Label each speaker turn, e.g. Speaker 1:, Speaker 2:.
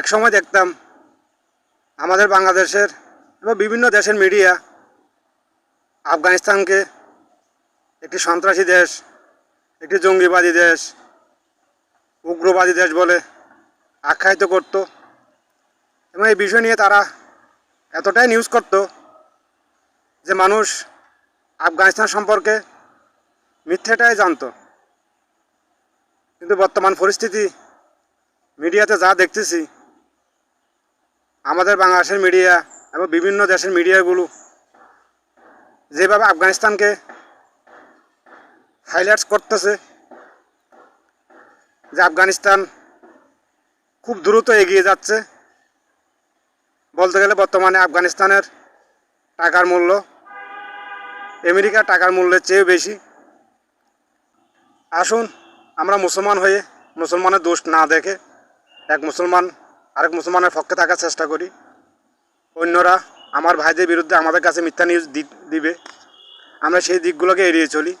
Speaker 1: এক সময় দেখতাম আমাদের বাংলাদেশের এবং বিভিন্ন দেশের মিডিয়া আফগানিস্তানকে একটি সন্ত্রাসী দেশ, একটি জঙ্গিবাদী দেশ, উগ্রবাদী দেশ বলে আখ্যায়িত করত এবং এই বিষয় নিয়ে তারা এতটাই নিউজ করত যে মানুষ আফগানিস্তান সম্পর্কে মিথ্যেটাই জানতো। কিন্তু বর্তমান পরিস্থিতি মিডিয়াতে যা দেখতেছি আমাদের বাংলাদেশের মিডিয়া এবং বিভিন্ন দেশের মিডিয়াগুলো যেভাবে আফগানিস্তানকে হাইলাইটস করতেছে, যে আফগানিস্তান খুব দ্রুত এগিয়ে যাচ্ছে, বলতে গেলে বর্তমানে আফগানিস্তানের টাকার মূল্য, আমেরিকার টাকার মূল্যের চেয়ে বেশি। আসুন, আমরা মুসলমান হয়ে মুসলমানের দোষ না দেখে এক মুসলমান আরেক মুসলমানের পক্ষে থাকার চেষ্টা করি। অন্যরা আমার ভাইদের বিরুদ্ধে আমাদের কাছে মিথ্যা নিউজ দিবে। আমরা সেই দিকগুলোকে এড়িয়ে চলি।